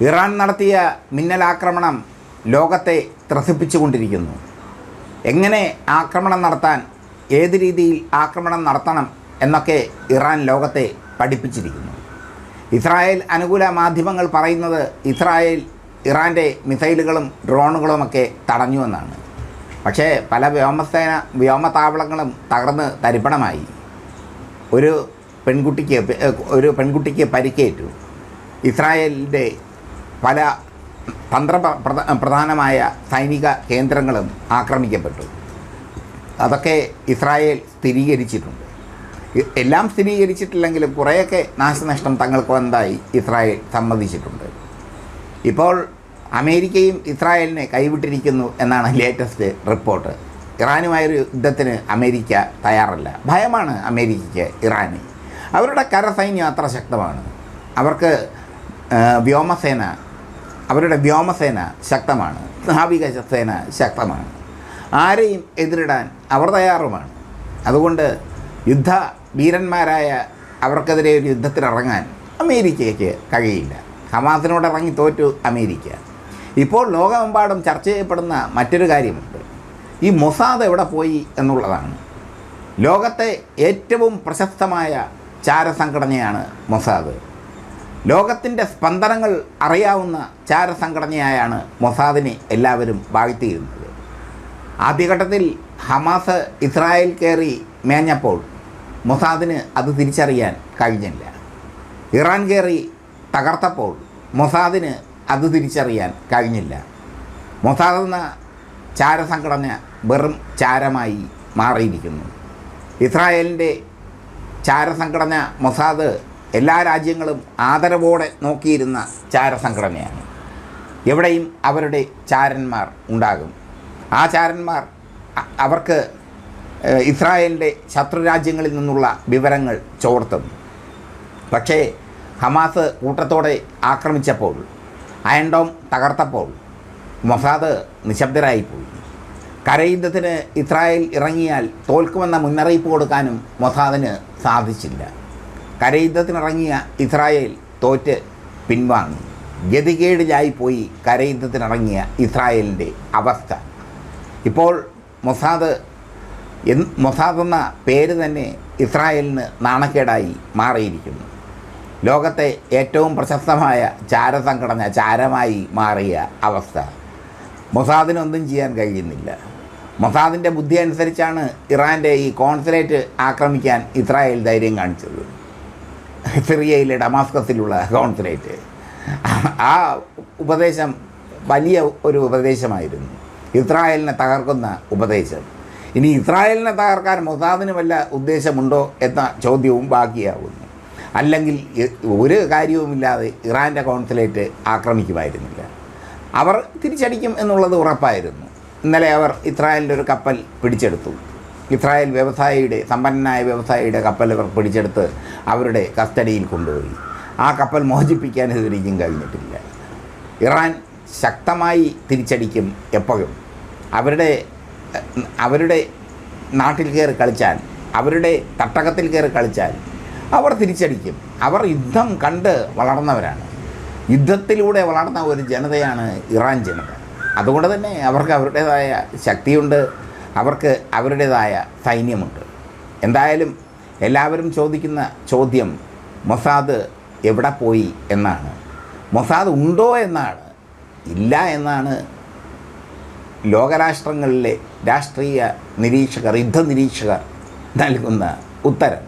Iran നടത്തിയ മിന്നലാക്രമണം ലോകത്തെ ത്രസിപ്പിച്ചുകൊണ്ടിരിക്കുന്നു. എങ്ങനെ ആക്രമണം നടത്താൻ ഏത് രീതിയിൽ ആക്രമണം നടത്തണം എന്നൊക്കെ ഇറാൻ ലോകത്തെ പഠിപ്പിച്ചിരിക്കുന്നു. ഇസ്രായേൽ അനുകൂല മാധ്യമങ്ങൾ പറയുന്നത് ഇസ്രായേൽ ഇറാന്റെ മിസൈലുകളും ഡ്രോണുകളുമൊക്കെ തടഞ്ഞു എന്നാണ്. പക്ഷേ പല വ്യോമസേന വ്യോമതാവളങ്ങളും തകർന്ന് തരിപ്പണമായി. ഒരു പെൺകുട്ടിക്ക് ഒരു പെൺകുട്ടിക്ക് പരിക്കേറ്റു. ഇസ്രായേലിന്റെ പല തന്ത്ര പ്രധാനമായ സൈനിക കേന്ദ്രങ്ങളും ആക്രമിക്കപ്പെട്ടു. അതൊക്കെ ഇസ്രായേൽ സ്ഥിരീകരിച്ചിട്ടുണ്ട്. എല്ലാം സ്ഥിരീകരിച്ചിട്ടില്ലെങ്കിലും കുറേയൊക്കെ നാശനഷ്ടം തങ്ങൾക്ക് വന്നതായി ഇസ്രായേൽ സമ്മതിച്ചിട്ടുണ്ട്. ഇപ്പോൾ അമേരിക്കയും ഇസ്രായേലിനെ കൈവിട്ടിരിക്കുന്നു എന്നാണ് ലേറ്റസ്റ്റ് റിപ്പോർട്ട്. ഇറാനുമായൊരു യുദ്ധത്തിന് അമേരിക്ക തയ്യാറല്ല. ഭയമാണ് അമേരിക്കയ്ക്ക് ഇറാന്. അവരുടെ കരസൈന്യം അത്ര ശക്തമാണ്. അവർക്ക് വ്യോമസേന അവരുടെ വ്യോമസേന ശക്തമാണ്. നാവിക സേന ശക്തമാണ്. ആരെയും എതിരിടാൻ അവർ തയ്യാറുമാണ്. അതുകൊണ്ട് യുദ്ധ വീരന്മാരായ അവർക്കെതിരെ ഒരു യുദ്ധത്തിനിറങ്ങാൻ അമേരിക്കയ്ക്ക് കഴിയില്ല. ഹമാസിനോട് ഇറങ്ങി തോറ്റു അമേരിക്ക. ഇപ്പോൾ ലോകമെമ്പാടും ചർച്ച ചെയ്യപ്പെടുന്ന മറ്റൊരു കാര്യമുണ്ട്. ഈ മൊസാദ് എവിടെ പോയി എന്നുള്ളതാണ്. ലോകത്തെ ഏറ്റവും പ്രശസ്തമായ ചാരസംഘടനയാണ് മൊസാദ്. ലോകത്തിന്റെ സ്പന്ദനങ്ങൾ അറിയാവുന്ന ചാരസംഘടനയായാണ് മൊസാദിനെ എല്ലാവരും വാഴ്ത്തിയിരുന്നത്. ആദ്യഘട്ടത്തിൽ ഹമാസ് ഇസ്രായേൽ കയറി മേഞ്ഞപ്പോൾ മൊസാദിന് അത് തിരിച്ചറിയാൻ കഴിഞ്ഞില്ല. ഇറാൻ കയറി തകർത്തപ്പോൾ മൊസാദിന് അത് തിരിച്ചറിയാൻ കഴിഞ്ഞില്ല. മൊസാദ് എന്ന ചാരസംഘടന വെറും ചാരമായി മാറിയിരിക്കുന്നു. ഇസ്രായേലിന്റെ ചാരസംഘടന മൊസാദ് എല്ലാ രാജ്യങ്ങളും ആദരവോടെ നോക്കിയിരുന്ന ചാരസംഘടനയാണ്. എവിടെയും അവരുടെ ചാരന്മാർ ഉണ്ടാകും. ആ ചാരന്മാർ അവർക്ക് ഇസ്രായേലിന്റെ ശത്രുരാജ്യങ്ങളിൽ നിന്നുള്ള വിവരങ്ങൾ ചോർത്തും. പക്ഷേ ഹമാസ് കൂട്ടത്തോടെ ആക്രമിച്ചപ്പോൾ അയൻഡോം തകർത്തപ്പോൾ മൊസാദ് നിശബ്ദരായിപ്പോയി. കരയുദ്ധത്തിന് ഇസ്രായേൽ ഇറങ്ങിയാൽ തോൽക്കുമെന്ന മുന്നറിയിപ്പ് കൊടുക്കാനും മൊസാദിന് സാധിച്ചില്ല. കരയുദ്ധത്തിനിറങ്ങിയ ഇസ്രായേൽ തോറ്റ് പിൻവാങ്ങി. ഗതികേടിലായിപ്പോയി കരയുദ്ധത്തിനിറങ്ങിയ ഇസ്രായേലിന്റെ അവസ്ഥ. ഇപ്പോൾ മൊസാദ് മൊസാദ് എന്ന പേര് തന്നെ ഇസ്രായേലിന് നാണക്കേടായി മാറിയിരിക്കുന്നു. ലോകത്തെ ഏറ്റവും പ്രശസ്തമായ ചാരസംഘടന ചാരമായി മാറിയ അവസ്ഥ. മൊസാദിനൊന്നും ചെയ്യാൻ കഴിയുന്നില്ല. മൊസാദിന്റെ ബുദ്ധി അനുസരിച്ചാണ് ഇറാന്റെ ഈ കോൺസുലേറ്റ് ആക്രമിക്കാൻ ഇസ്രായേൽ ധൈര്യം കാണിച്ചത്. സിറിയയിലെ ഡമാസ്കസിലുള്ള കോൺസുലേറ്റ് ആ ഉപദേശം വലിയ ഒരു ഉപദേശമായിരുന്നു. ഇസ്രായേലിനെ തകർക്കുന്ന ഉപദേശം. ഇനി ഇസ്രായേലിനെ തകർക്കാൻ മൊസാദിന് വല്ല ഉദ്ദേശമുണ്ടോ എന്ന ചോദ്യവും ബാക്കിയാവുന്നു. അല്ലെങ്കിൽ ഒരു കാര്യവുമില്ലാതെ ഇറാന്റെ കോൺസുലേറ്റ് ആക്രമിക്കുമായിരുന്നില്ല. അവർ തിരിച്ചടിക്കും എന്നുള്ളത് ഉറപ്പായിരുന്നു. ഇന്നലെ അവർ ഇസ്രായേലിന്റെ ഒരു കപ്പൽ പിടിച്ചെടുത്തു. ഇസ്രായേൽ വ്യവസായിയുടെ സമ്പന്നനായ വ്യവസായിയുടെ കപ്പൽ പിടിച്ചെടുത്ത് അവരുടെ കസ്റ്റഡിയിൽ കൊണ്ടുപോയി. ആ കപ്പൽ മോചിപ്പിക്കാൻ ഇതുവരെയും കഴിഞ്ഞിട്ടില്ല. ഇറാൻ ശക്തമായി തിരിച്ചടിക്കും എപ്പോഴും. അവരുടെ അവരുടെ നാട്ടിൽ കയറി കളിച്ചാൽ അവരുടെ തട്ടകത്തിൽ കയറി കളിച്ചാൽ അവർ തിരിച്ചടിക്കും. അവർ യുദ്ധം കണ്ട് വളർന്നവരാണ്. യുദ്ധത്തിലൂടെ വളർന്ന ഒരു ജനതയാണ് ഇറാൻ ജനത. അതുകൊണ്ട് തന്നെ അവർക്ക് അവരുടേതായ ശക്തിയുണ്ട്. അവർക്ക് അവരുടേതായ സൈന്യമുണ്ട്. എന്തായാലും എല്ലാവരും ചോദിക്കുന്ന ചോദ്യം മൊസാദ് എവിടെ പോയി എന്നാണ്. മൊസാദ് ഉണ്ടോ എന്നാണ്. ഇല്ല എന്നാണ് ലോകരാഷ്ട്രങ്ങളിലെ രാഷ്ട്രീയ നിരീക്ഷകർ യുദ്ധ നിരീക്ഷകർ നൽകുന്ന ഉത്തരം.